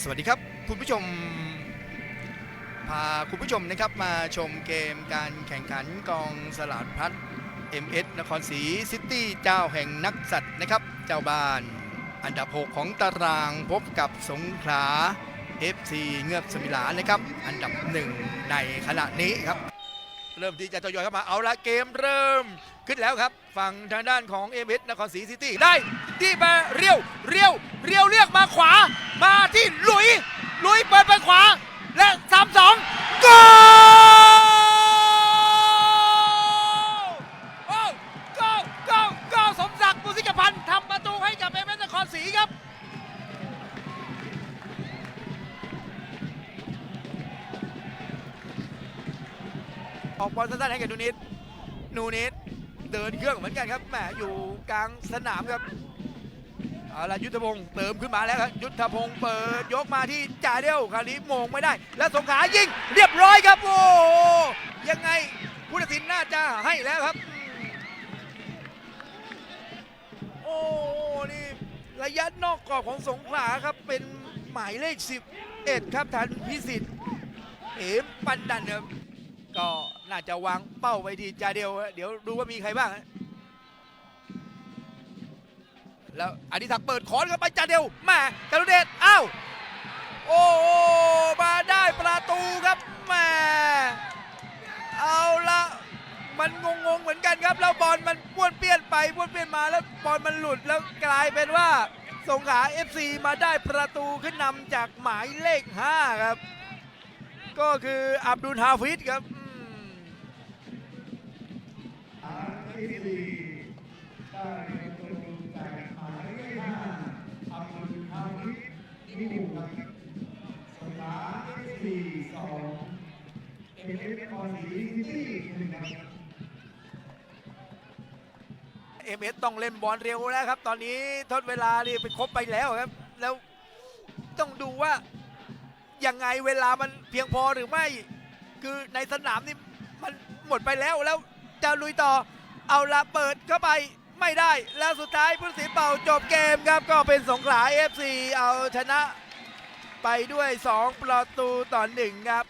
สวัสดีครับ คุณผู้ชม พาคุณผู้ชมนะครับมาชมเกมการแข่งขันกองสลาดพัด MS นครศรีซิตี้เจ้าแห่งนักสัตว์นะครับ เจ้าบ้านอันดับ 6 ของตารางพบกับสงขลา FC เงือบสมิลานะครับ อันดับหนึ่งในขณะนี้ครับ เริ่มที่จะทยอยเข้ามาเอาละเกมเริ่มขึ้นแล้วครับ ฝั่งทางด้านของเอเมนครศรีซิตี้ได้ที่มาเรียวเรียวเรียวเรียกมาขวามาที่หลุย ออกบอลสั้นๆให้กับนูนิดนูนิดเดินเครื่องเหมือนกันครับแหมอยู่กลางสนามครับเอาละยุทธพงศ์เติมขึ้นมาแล้วครับยุทธพงศ์เปิดยกมาที่จ่าเดียวคาวนี้โมงไม่ได้ แล้วสงขลายิงเรียบร้อยครับโอ้ยังไงผู้ตัดสินน่าจะให้แล้วครับ โอ้โหนี่ระยะนอกกรอบของสงขลาครับเป็นหมายเลข 11 ครับทันพิสิทธิ์เอ๋มปันดันครับ ก็น่าจะวางเป้าไว้ที่จาเดียว เดี๋ยวดูว่ามีใครบ้าง แล้วอดิศักดิ์เปิดขอนเข้าไปจาเดียวแม่จารุเดชอ้าวโอ้มาได้ประตูครับแม่เอาละมันงงๆเหมือนกันครับแล้วบอลมันป้วนเปี้ยนไปป้วนเปี้ยนมาแล้วบอลมันหลุดแล้วกลายเป็นว่าสงขลา FC มาได้ประตูขึ้นนำจากหมายเลข 5 ครับ ก็คืออับดุลฮาฟิดครับ อืมเอ็มเอสต้องเล่นบอลเร็วแล้วครับ ตอนนี้ทดเวลานี่ไปครบไปแล้วครับ แล้วต้องดูว่ายังไงเวลามันเพียงพอหรือไม่ คือในสนามนี่มันหมดไปแล้วแล้วจะลุยต่อ เอาละเปิดเข้าไปไม่ได้แล้วสุดท้ายผู้ตัดสินเป่าจบเกมครับก็เป็นสงขลา FC เอาชนะไปด้วย 2 ประตูต่อหนึ่งครับ